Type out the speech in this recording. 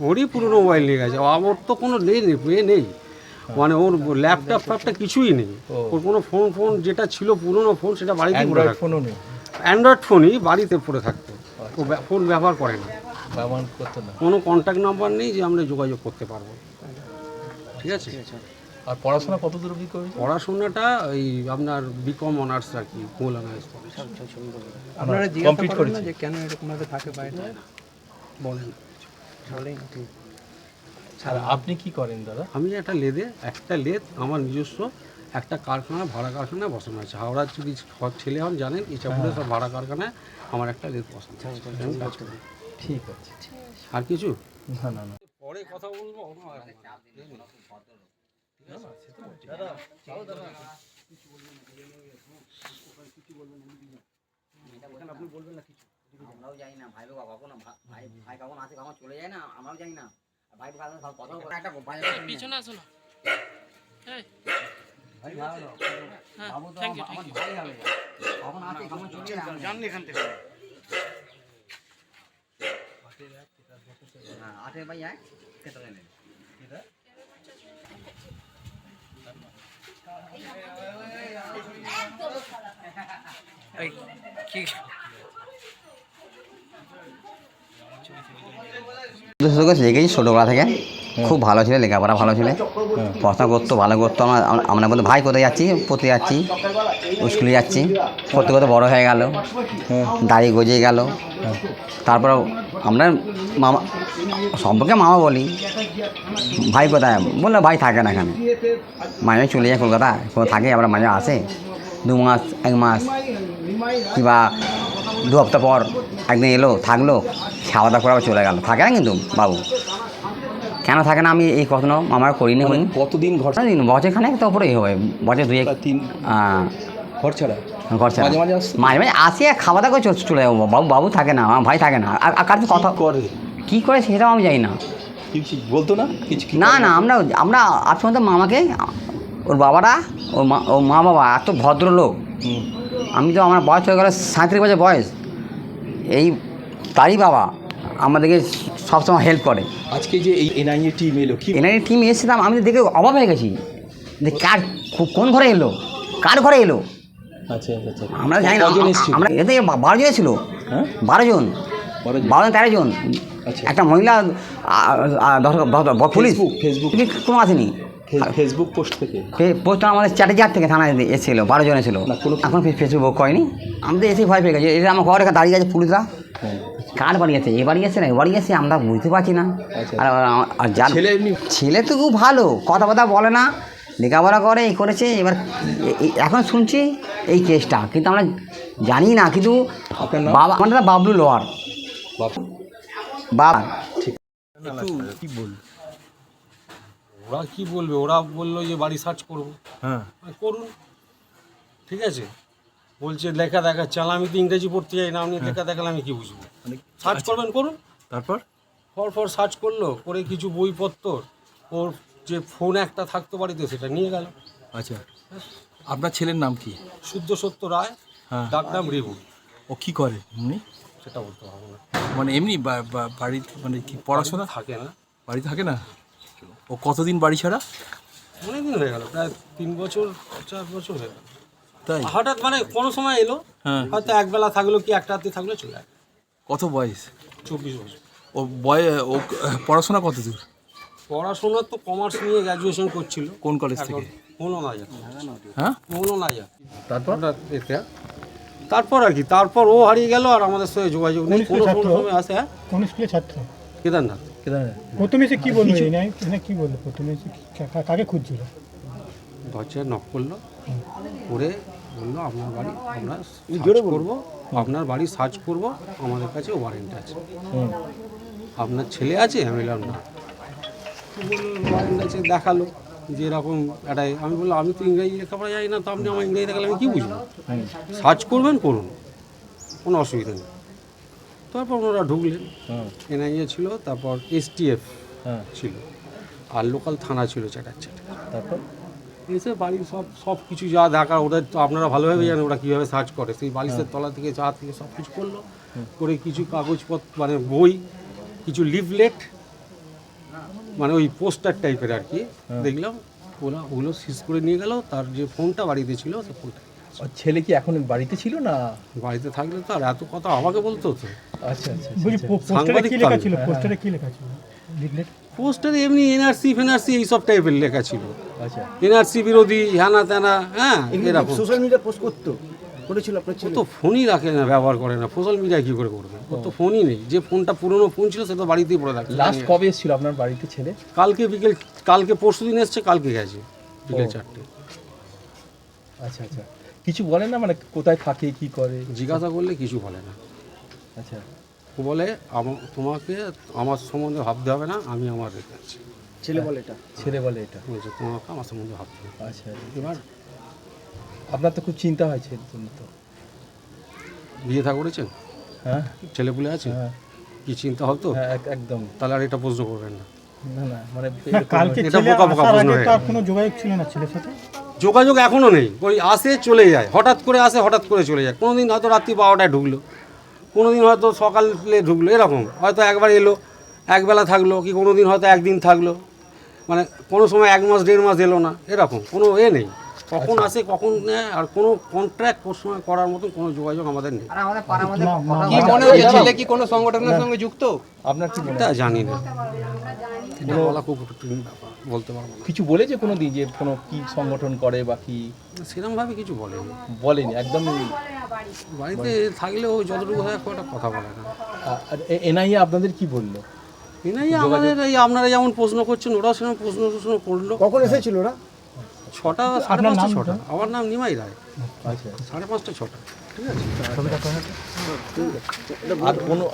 ওরই পুরনো মোবাইল নিয়ে গেছে। আমার তো কোনো নেই এ নেই। মানে ওর ল্যাপটপ ফ্যাপটা কিছুই নেই। ওর কোনো ফোন ফোন যেটা ছিল পুরনো ফোন সেটা বাড়িতে পড়ে অ্যান্ড্রয়েড ফোনও নেই? অ্যান্ড্রয়েড ফোনই বাড়িতে পড়ে থাকতো। ও ফোন ব্যবহার করে না। ব্যবহার করতো না। কোনো কন্ট্যাক্ট নাম্বার নেই যে আমরা যোগাযোগ করতে পারব। ঠিক আছে। আর পড়াশোনা কত দূর অবধি করেছে? পড়াশোনাটা ওই আপনার বিকম অনার্স আর কি মৌলানা কলেজ আপনারা জিজ্ঞাসা করেন যে কেন এরকম ভাবে থাকে বাইরে বলেন। আর আপনি কি করেন দাদা? আমি একটা লেদে একটা লেদ আমার নিজস্ব একটা কারখানা ভাড়া কারখানায় বসানো আছে। হাওড়ার যদি সব ছেলে হন জানেন ইচ্ছাপুরে সব ভাড়া কারখানায় আমার একটা লেদ বসানো আছে। ঠিক আছে। আর কিছু? না না না। পরে কথা বলব। আমরাও যাই না ভাই বাবা কখনো ভাই ভাই কখন আসে কখন চলে যায় না আমরাও যাই না। আর ভাই সব কথা একটা বাজার পিছনে আসো না। এই, ভাই ভালো বাবু তো আমার আমার ভাই হবে কখন আসে কখন চলে যায় জানলি এখান থেকে হ্যাঁ আটে ভাই আয় খেতে শিখেছি ছোটোবেলা থেকে। খুব ভালো ছিল, লেখাপড়া ভালো ছিল। পড়াশোনা করতো, ভালো করতো। আমরা আমরা বলতো, ভাই, কোথায় যাচ্ছি? পড়তে যাচ্ছি। স্কুলে যাচ্ছি। করতে করতে বড়ো হয়ে গেল। দাড়ি গজিয়ে গেল। তারপর আমরা মামা, সম্পর্কে মামা বলি, ভাই, কোথায়? বলল, ভাই, থাকে না এখানে। মাঝে চলে যায় কলকাতা কোনো থাকে, আবার মাঝে আসে। দু মাস, এক মাস। কিংবা দু হপ্তাহ পর একদিন এলো থাকল খাওয়া দাওয়া করে আবার চলে গেল। থাকে না কিন্তু বাবু? কেন থাকে না? আমি এই কখনো আমার করিনি করিনি কতদিন ঘর দিন বছর খানেক তো উপরেই হবে। বছর দুই তিন ঘর ছাড়া? ঘর ছাড়া। মাঝে মাঝে আসি আর খাওয়া দাওয়া করে চলে- যাব। বাবু বাবু থাকে না আমার ভাই থাকে না। আর কার কথা করে? কী করে সেটাও আমি জানি না। বলতো না? কিছু না না আমরা আমরা আজ পর্যন্ত মামাকে ওর বাবারা ওর মা ওর মা বাবা এত ভদ্রলোক। আমি তো আমার বয়স হয়ে গেল সাঁত্রিশ বছর বয়স। এই তারই বাবা আমাদেরকে সবসময় হেল্প করে। আজকে যে এই এনআইএ টিম এলো কি এনারি টিম এসেছিলাম আমি দেখে অবাক হয়ে গেছি যে কার কোন ঘরে এলো কার ঘরে এলো? আচ্ছা আচ্ছা আমরা জানি না আমরা এতে বারো জন ছিল হ্যাঁ? বারো জন। বারো জন। তেরো জন। আচ্ছা। একটা মহিলা পুলিশ। ফেসবুক। কোনো আসেনি। ফেসবুক পোস্ট থেকে? পোস্টটা আমাদের চ্যাটার্জার থেকে থানায় এসেছিল বারো জন এসেছিল এখন ফেসবুক বুক করেনি। আমাদের এসে ভয় পেয়ে গেছে এটা আমার ঘরে দাঁড়িয়ে গেছে পুলিশরা। হ্যাঁ। কার বাড়ি আছে? এ বাড়ি আছে না এ বাড়ি আছে আমরা বুঝতে পারছি না। আচ্ছা। আর আর- যার ছেলে তো খুব ভালো কথাবার্তা বলে না লেখাপড়া করে এই করেছে এবার এখন শুনছি এই কেসটা কিন্তু আমরা জানি না কিন্তু বাবা আমাদের নাম বাবলু লোহার। বাপ বাবা। ঠিক। কি বল ওরা কি বলবে? ওরা বলল যে বাড়ি সার্চ করব। হ্যাঁ। করুন। ঠিক আছে? বলছে লেখা দেখাচ্ছে আমি তো ইংরেজি পড়তে যাই না আপনি লেখা দেখালে আমি কি বুঝব? মানে সার্চ করবেন করুন। তারপর? ফর ফর সার্চ করল করে কিছু বইপত্র ওর যে ফোন একটা থাকতো বাড়িতে সেটা নিয়ে গেল। আচ্ছা। আপনার ছেলের নাম কি? শুদ্ধ সত্য রায় হ্যাঁ। ডাক নাম রিভু ও কি করে এমনি? সেটা বলতে পারব না। মানে এমনি বা- বা- বাড়ি মানে কি পড়াশোনা? থাকে না। বাড়ি থাকে না? ও কতদিন বাড়ি ছাড়া? অনেকদিন হয়ে গেল প্রায় তিন বছর চার বছর হয়ে গেল। তাই? হঠাৎ মানে কোনো সময় এলো হ্যাঁ। হয়তো একবেলা থাকল কি একটা রাত্রি থাকল চলে গেল কত বয়স? চব্বিশ বছর। ও বয় ও পড়াশোনা কত দূর পড়াশোনা তো কমার্স নিয়ে গ্র্যাজুয়েশন করছিল। কোন কলেজ থেকে? হলো না যা হ্যাঁ তারপর? তারপর আর কি তারপর ও হারিয়ে গেল আর আমাদের সঙ্গে যোগাযোগ নেই কোনো সময় আসে হ্যাঁ? কোন স্কুলের ছাত্র? কেদারনাথ। কেদারনাথ। প্রথমে এসে কি বলল? এই এনে কি বলল? প্রথমে কা- কাকে খুঁজছিল? দরজায় নক করল। করে বলল আপনার বাড়ি আমরা সার্চ করব। আপনার বাড়ি সার্চ করব। আমাদের কাছে ওয়ারেন্ট আছে। আপনার ছেলে আছে? আমি বললাম না। ওয়ারেন্ট আছে দেখাল। যে এরকম একটা আমি বললাম আমি তো ইংরেজি লেখাপড়া জানি না তো আপনি আমার ইংরেজি দেখালে আমি কী বুঝব? সার্চ করবেন করুন। কোনো অসুবিধা নেই। তারপর ওনারা ঢুকলেন। হ্যাঁ। এনআইএ ছিল তারপর এসটিএফ হ্যাঁ। ছিল। আর লোকাল থানা ছিল চ্যাটার তারপর? এসে বাড়ির সব সব কিছু যা দেখার ওদের তো আপনারা ভালোভাবে জানেন ওরা কীভাবে সার্চ করে। সেই বালিশের তলা থেকে যা থেকে সব কিছু করল। করে কিছু কাগজপত্র মানে বই কিছু লিফলেট মানে ওই পোস্টার টাইপের আর কি দেখলাম। ওরা ওগুলো সিজ করে নিয়ে গেল। তার যে ফোনটা বাড়িতে ছিল সে ফোনটা ছেলে কি এখন বাড়িতে ছিল না? বাড়িতে থাকলে তো আর এত কথা আমাকে বলতো তো আচ্ছা আচ্ছা বলছি পোস্টারে কি লেখা ছিল? পোস্টারে কি লেখা ছিল? পোস্টারে এমনি এনআরসি ফেনআরসি এইসব টাইপের লেখা ছিল। আচ্ছা। এনআরসি বিরোধী হ্যানা ত্যানা হ্যাঁ এরকম সোশ্যাল মিডিয়া পোস্ট করতো। করেছিল আপনার ও ছেলে? তো ফোনই রাখে না ব্যবহার করে না। সোশ্যাল মিডিয়ায় কী করে করবে? ও তো ফোনই নেই। যে ফোনটা পুরনো ফোন ছিল সেটা বাড়িতেই পড়ে থাকে লাস্ট কবে এসেছিল আপনার বাড়িতে ছেলে? কালকে বিকেল কালকে পরশু দিন এসছে কালকে গেছে। বিকেল চারটে। আচ্ছা আচ্ছা। কিছু বলে না? মানে কোথায় থাকে কি করে? জিজ্ঞাসা করলে কিছু বলে না। আচ্ছা। ও বলে তোমাকে আমার সম্বন্ধে ভাবতে হবে না আমি আমার রেখে আছি। ছেলে বলে এটা? ছেলে বলে এটা? বলছে তোমাকে আমার সম্বন্ধে ভাবতে হবে। আচ্ছা এবার আপনার তো খুব চিন্তা হয় ছেলের জন্য তো। বিয়ে থা করেছেন হ্যাঁ। ছেলে ছেলেপুলে আছে হ্যাঁ। কি চিন্তা হতো? হ্যাঁ এক- একদম। তাহলে আর এটা প্রশ্ন করবেন না। না না মানে কালকে এটা ছেলে বোকা বোকা প্রশ্ন হয়ে। কোনো যোগাযোগ ছিল না ছেলের সাথে? যোগাযোগ এখনও নেই। ওই আসে চলে যায়। হঠাৎ করে আসে হঠাৎ করে চলে যায়। কোনো দিন হয়তো রাত্রি বারোটায় ঢুকলো। কোনো দিন হয়তো সকালে ঢুকলো এরকম। হয়তো একবার এলো একবেলা থাকল কি কোনো দিন হয়তো একদিন থাকল। মানে কোনো সময় এক মাস দেড় মাস এলো না এরকম। কোনো এ নেই। কখন আসে কখন নেয় আর কোনো কন্ট্রাক্ট সময় করার মতো কোনো যোগাযোগ আমাদের নেই। আর আমাদের পাড়ার মধ্যে কথা কি মনে হচ্ছে ছেলে কি কোনো সংগঠনের সঙ্গে যুক্ত? আপনার কি হয়? জানি না। এটা বলা খুব কঠিন ব্যাপার বলতে পারব না। কিছু বলেছে কোনো দিন যে কোনো কি সংগঠন করে বা কি? সেরকমভাবে কিছু বলেনি। বলেনি একদম বাড়িতে থাকলেও যতটুকু হয় খুব একটা কথা বলে না। এনআইএ আপনাদের কি বলল? এনাই আমাদের এই আপনারা যেমন প্রশ্ন করছেন ওরাও সেরকম প্রশ্ন প্রশ্ন করল। কখন এসেছিল ওরা? ছটা সাড়ে পাঁচটা ছটা। আমার নাম নিমাই রায়। আচ্ছা। সাড়ে পাঁচটা ছটা। ঠিক আছে। আর কোনো